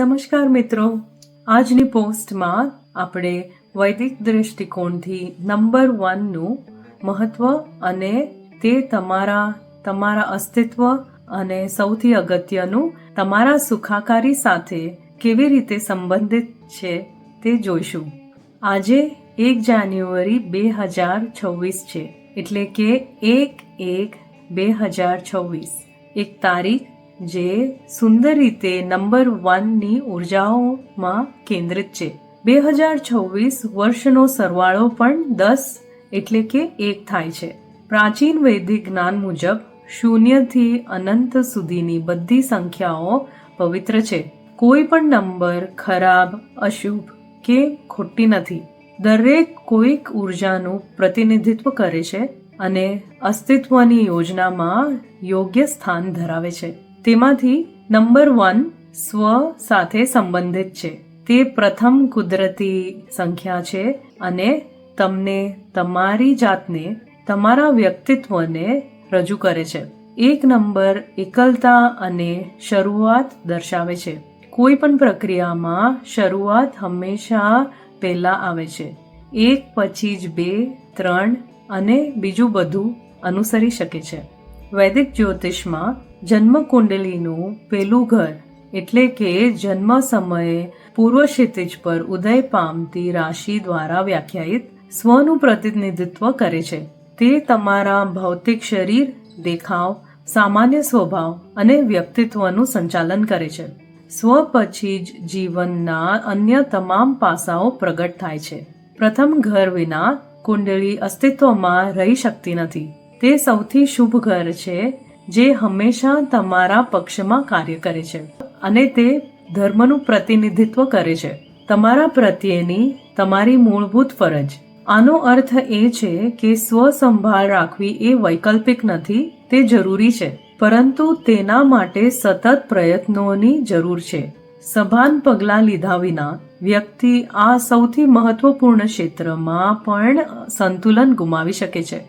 નમસ્કાર મિત્રો. આજની પોસ્ટમાં આપણે વૈદિક દૃષ્ટિકોણથી નંબર વનનું મહત્વ અને તે તમારા તમારા અસ્તિત્વ અને સૌથી અગત્યનું તમારા સુખાકારી સાથે કેવી રીતે સંબંધિત છે તે જોઈશું. આજે એક જાન્યુઆરી બે હજાર છવ્વીસ છે. એટલે કે એક એક બે હજાર છવ્વીસ. એક તારીખ જે સુંદર રીતે નંબર વનની ઉર્જાઓમાં કેન્દ્રિત છે. બે હજાર છવ્વીસ વર્ષનો સરવાળો પણ દસ એટલે કે એક થાય છે. પ્રાચીન વૈદિક જ્ઞાન મુજબ શૂન્યથી અનંત સુધીની બધી સંખ્યાઓ પવિત્ર છે. કોઈ પણ નંબર ખરાબ, અશુભ કે ખોટી નથી. દરેક કોઈક ઉર્જાનું પ્રતિનિધિત્વ કરે છે અને અસ્તિત્વની યોજનામાં યોગ્ય સ્થાન ધરાવે છે. તેમાંથી નંબર વન સ્વ સાથે સંબંધિત છે. તે પ્રથમ કુદરતી સંખ્યા છે અને તમને તમારી જાતને, તમારા વ્યક્તિત્વને રજૂ કરે છે. એક નંબર એકલતા અને શરૂઆત દર્શાવે છે. કોઈ પણ પ્રક્રિયામાં શરૂઆત હંમેશા પહેલા આવે છે. એક પછી જ બે, ત્રણ અને બીજું બધું અનુસરી શકે છે. વૈદિક જ્યોતિષમાં જન્મ કુંડલીનું પેલું ઘર એટલે કે જન્મ સમયે પૂર્વ ક્ષિતિજ પર ઉદય પામતી રાશિ દ્વારા વ્યાખ્યાયિત સ્વનું પ્રતિનિધિત્વ કરે છે. તે તમારા ભૌતિક શરીર, દેખાવ, સામાન્ય સ્વભાવ અને વ્યક્તિત્વનું સંચાલન કરે છે. સ્વ પછી જ જીવનના અન્ય તમામ પાસાઓ પ્રગટ થાય છે. પ્રથમ ઘર વિના કુંડળી અસ્તિત્વમાં રહી શકતી નથી. તે સૌથી શુભ ઘર છે જે હંમેશા તમારા પક્ષમાં કાર્ય કરે છે અને તે ધર્મનું પ્રતિનિધિત્વ કરે છે. તમારા પ્રત્યેની તમારી મૂળભૂત ફરજ. આનો અર્થ એ છે કે સ્વસંભાળ રાખવી એ વૈકલ્પિક નથી, તે જરૂરી છે, પરંતુ તેના માટે સતત પ્રયત્નોની જરૂર છે. સભાન પગલાં લીધા વિના વ્યક્તિ આ સૌથી મહત્વપૂર્ણ ક્ષેત્રમાં પણ સંતુલન ગુમાવી શકે છે.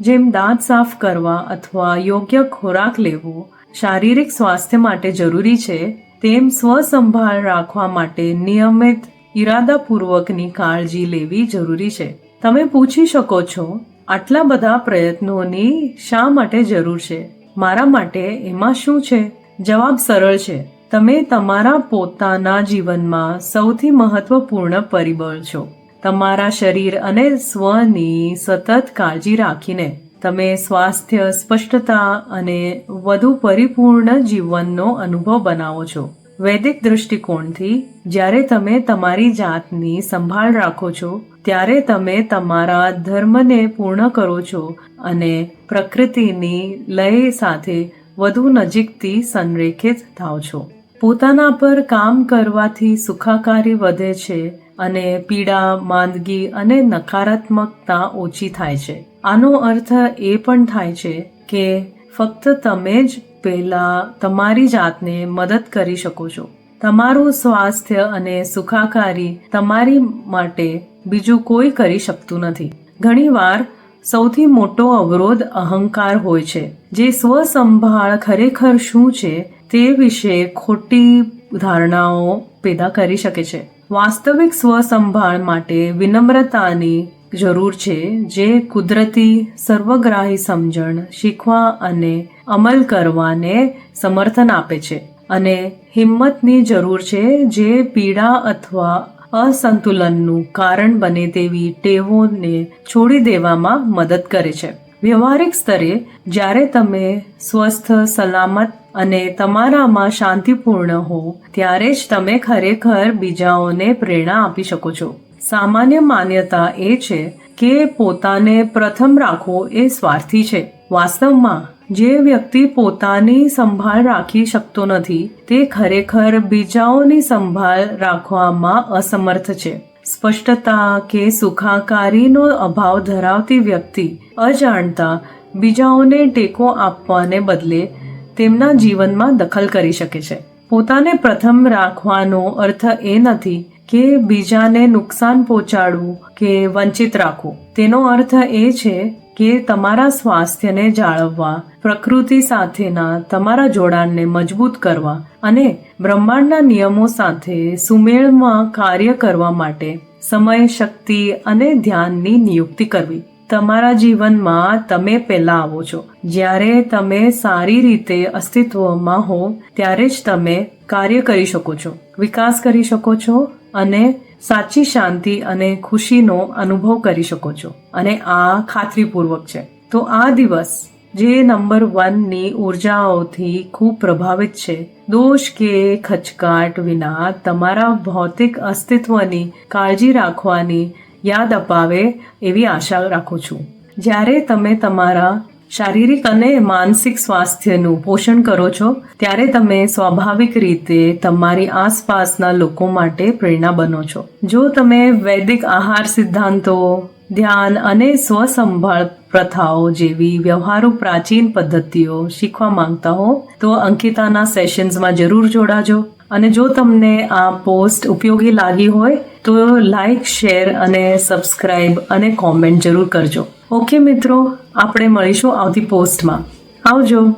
જેમ દાંત સાફ કરવા અથવા યોગ્ય ખોરાક લેવો શારીરિક સ્વાસ્થ્ય માટે જરૂરી છે, તેમ સ્વસંભાળ રાખવા માટે નિયમિત ઈરાદાપૂર્વકની કાળજી લેવી જરૂરી છે. તમે પૂછી શકો છો, આટલા બધા પ્રયત્નોની શા માટે જરૂર છે? મારા માટે એમાં શું છે? જવાબ સરળ છે. તમે તમારા પોતાના જીવનમાં સૌથી મહત્વપૂર્ણ પરિબળ છો. તમારા શરીર અને સ્વની સતત કાળજી રાખીને તમે સ્વાસ્થ્ય, સ્પષ્ટતા અને વધુ પરિપૂર્ણ જીવનનો અનુભવ બનાવો છો. વૈદિક દૃષ્ટિકોણથી, જ્યારે તમે તમારી જાતની સંભાળ રાખો છો, ત્યારે તમે તમારા ધર્મને પૂર્ણ કરો છો અને પ્રકૃતિની લય સાથે વધુ નજીકથી સંરેખિત થાવ છો. પોતાના પર કામ કરવાથી સુખાકારી વધે છે અને પીડા, માંદગી અને નકારાત્મકતા ઓછી થાય છે. આનો અર્થ એ પણ થાય છે કે ફક્ત તમે જ પહેલા તમારી જાતને મદદ કરી શકો છો. તમારું સ્વાસ્થ્ય અને સુખાકારી તમારી માટે બીજું કોઈ કરી શકતું નથી. ઘણીવાર સૌથી મોટો અવરોધ અહંકાર હોય છે. જે સ્વસંભાળ ખરેખર શું છે તે વિશે ખોટી ધારણાઓ પેદા કરી શકે છે. વાસ્તવિક સ્વસંભાળ માટે વિનમ્રતાની જરૂર છે જે કુદરતી સર્વગ્રાહી સમજણ, શીખવા અને અમલ કરવાને સમર્થન આપે છે અને હિંમતની જરૂર છે જે પીડા અથવા અસંતુલનનું કારણ બને તેવી ટેવોને છોડી દેવામાં મદદ કરે છે. વ્યવહારિક સ્તરે જ્યારે તમે સ્વસ્થ, સલામત અને તમારામાં શાંતિપૂર્ણ હો, ત્યારે જ તમે ખરેખર બીજાઓને પ્રેરણા આપી શકો છો. સામાન્ય માન્યતા એ છે કે પોતાને પ્રથમ રાખવો એ સ્વાર્થી છે. વાસ્તવમાં, જે વ્યક્તિ પોતાની સંભાળ રાખી શકતો નથી, તે ખરેખર બીજાઓની સંભાળ રાખવામાં અસમર્થ છે. સ્પષ્ટતા કે સુખાકારીનો અભાવ ધરાવતી વ્યક્તિ અજાણતા બીજાઓને ટેકો આપવાને બદલે તેમના જીવનમાં દખલ કરી શકે છે. પોતાને પ્રથમ રાખવાનો અર્થ એ નથી કે બીજાને નુકસાન પહોંચાડવું કે વંચિત રાખવું. તેનો અર્થ એ છે કે તમારા સ્વાસ્થ્યને જાળવવા, પ્રકૃતિ સાથેના તમારા જોડાણને મજબૂત કરવા અને બ્રહ્માંડના નિયમો સાથે સુમેળમાં કાર્ય કરવા માટે સમય, શક્તિ અને ધ્યાનની નિયુક્તિ કરવી. તમારા જીવનમાં તમે પહેલા આવો છો. જ્યારે તમે સારી રીતે અસ્તિત્વમાં હો, ત્યારે જ તમે કાર્ય કરી શકો છો, વિકાસ કરી શકો છો અને સાચી શાંતિ અને ખુશીનો અનુભવ કરી શકો છો. અને આ ખાતરીપૂર્વક છે. તો આ દિવસ જે નંબર વનની ઉર્જાઓથી ખૂબ પ્રભાવિત છે. દોષ કે ખચકાટ વિના તમારા ભૌતિક અસ્તિત્વની કાળજી રાખવાની યાદ અપાવે એવી આશા રાખું છું. જ્યારે તમે તમારા શારીરિક અને માનસિક સ્વાસ્થ્યનું પોષણ કરો છો, ત્યારે તમે સ્વાભાવિક રીતે તમારી આસપાસના લોકો માટે પ્રેરણા બનો છો. જો તમે વૈદિક આહાર સિદ્ધાંતો ધ્યાન અને સ્વસંભાળ પ્રથાઓ જેવી વ્યવહારુ પ્રાચીન પદ્ધતિઓ શીખવા માંગતા હો, તો અંકિતાના સેશન્સમાં જરૂર જોડાજો. અને જો તમને આ પોસ્ટ ઉપયોગી લાગી હોય, તો લાઈક શેર અને સબસ્ક્રાઇબ અને કોમેન્ટ જરૂર કરજો. ઓકે મિત્રો, આપણે મળીશું આવતી પોસ્ટમાં આવજો.